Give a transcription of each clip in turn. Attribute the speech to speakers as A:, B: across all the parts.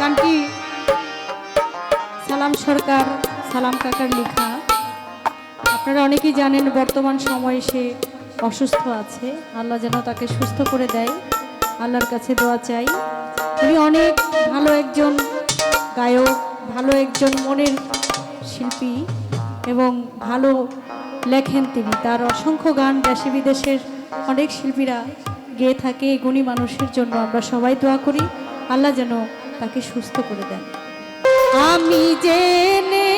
A: গানটি সালাম সরকার, সালাম কাকার লেখা। আপনারা অনেকেই জানেন বর্তমান সময়ে সে অসুস্থ আছে। আল্লাহ যেন তাকে সুস্থ করে দেয়। আল্লাহর কাছে দোয়া চাই। উনি অনেক ভালো একজন গায়ক, ভালো একজন মনের শিল্পী এবং ভালো লেখেন তিনি। তার অসংখ্য গান দেশে বিদেশের অনেক শিল্পীরা গেয়ে থাকে। গুণী মানুষের জন্য আমরা সবাই দোয়া করি। আল্লাহ যেন তাকে সুস্থ করে দেন। আমি জেনে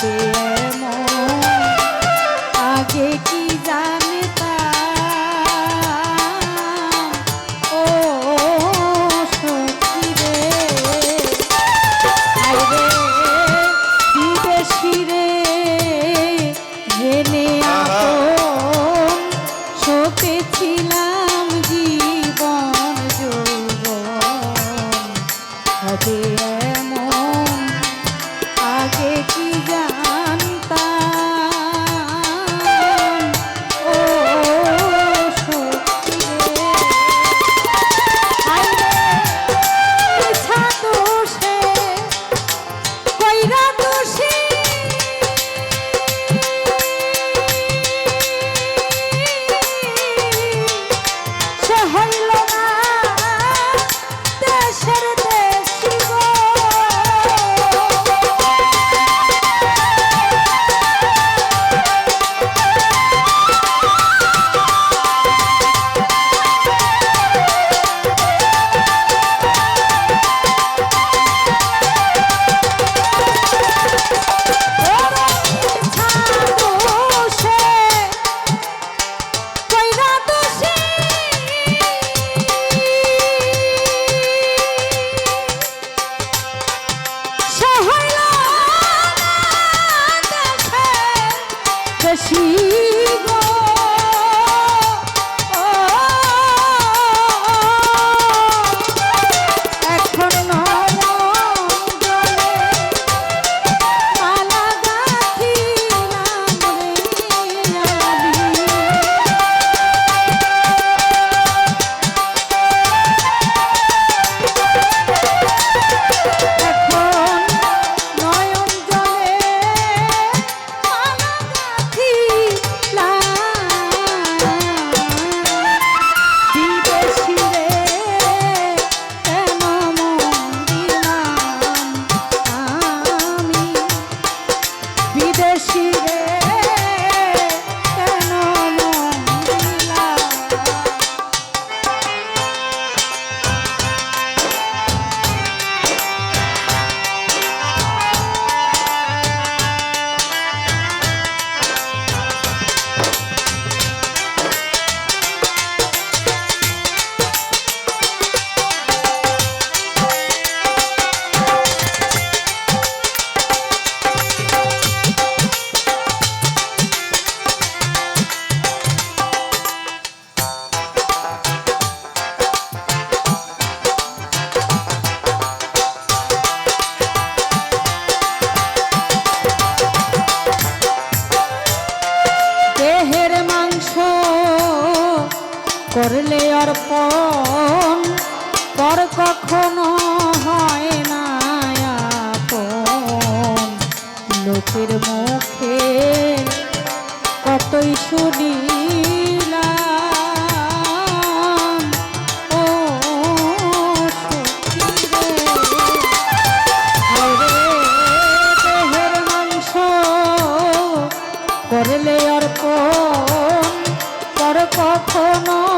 A: be মুখের মুখে কতই শুনি ও দেহের করলে অর্পণ কখনো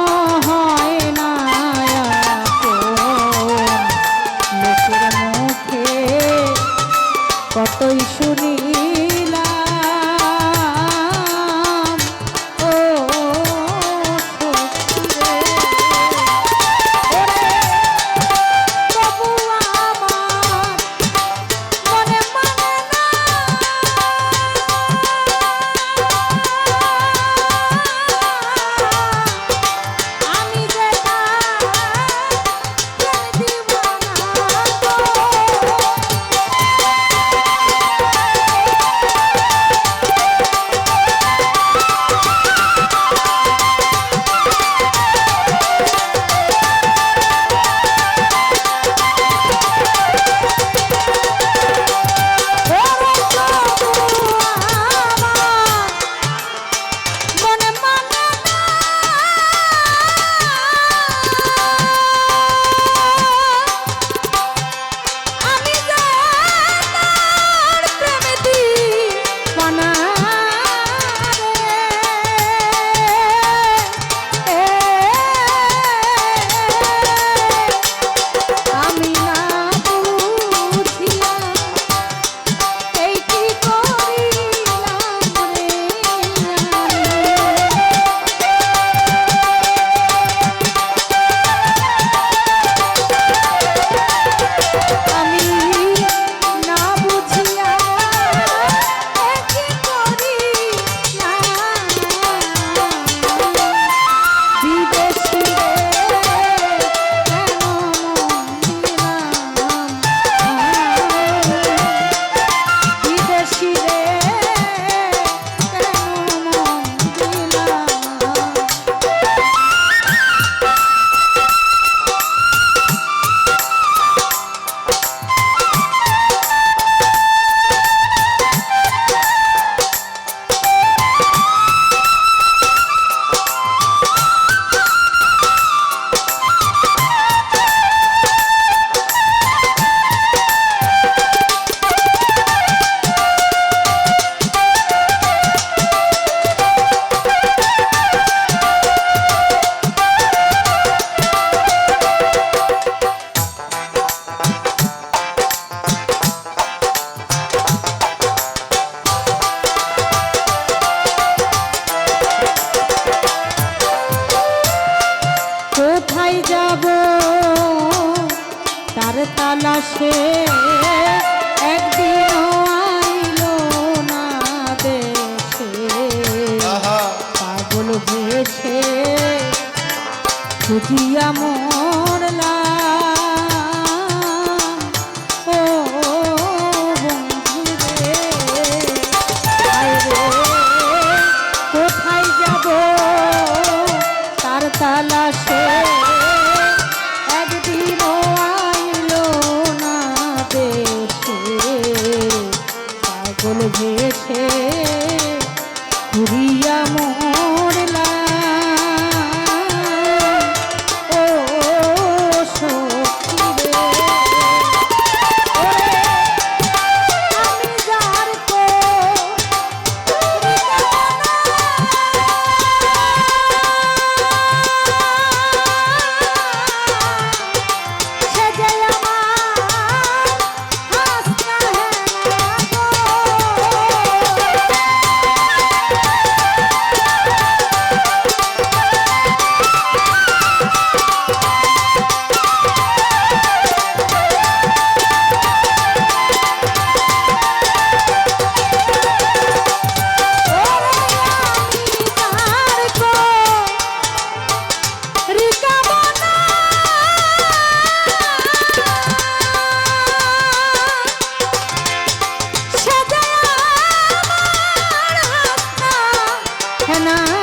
A: ভালোবেসে। খুঁজিয়া মন বিছানা